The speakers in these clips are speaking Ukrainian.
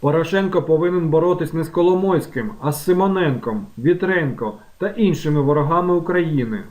Порошенко повинен боротись не з Коломойським, а з Симоненком, Вітренко та іншими ворогами України.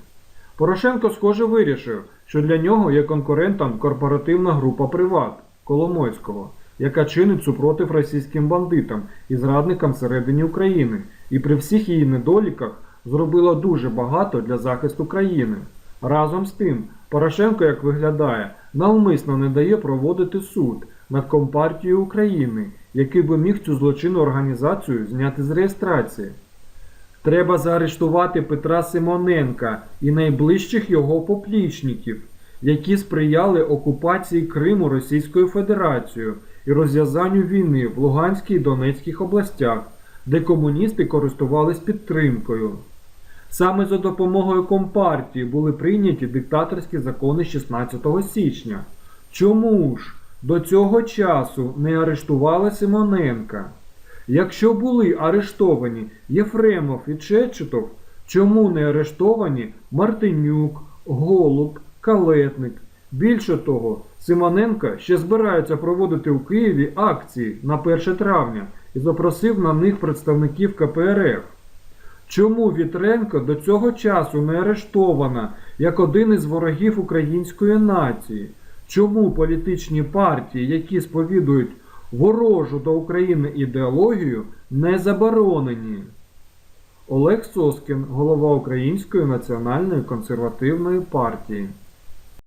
Порошенко, схоже, вирішив, що для нього є конкурентом корпоративна група Приват Коломойського, яка чинить супротив російським бандитам і зрадникам всередині України, і при всіх її недоліках зробила дуже багато для захисту країни. Разом з тим, Порошенко, як виглядає, навмисно не дає проводити суд над Компартією України, який би міг цю злочинну організацію зняти з реєстрації. Треба заарештувати Петра Симоненка і найближчих його поплічників, які сприяли окупації Криму Російською Федерацією і розв'язанню війни в Луганській і Донецьких областях, де комуністи користувались підтримкою. Саме за допомогою Компартії були прийняті диктаторські закони 16 січня. Чому ж до цього часу не арештували Симоненка? Якщо були арештовані Єфремов і Чечетов, чому не арештовані Мартинюк, Голуб, Калетник? Більше того, Симоненка ще збирається проводити у Києві акції на 1 травня і запросив на них представників КПРФ. Чому Вітренко до цього часу не арештована як один із ворогів української нації? Чому політичні партії, які сповідують ворожу до України ідеологію, не заборонені? Олег Соскін, голова Української національної консервативної партії.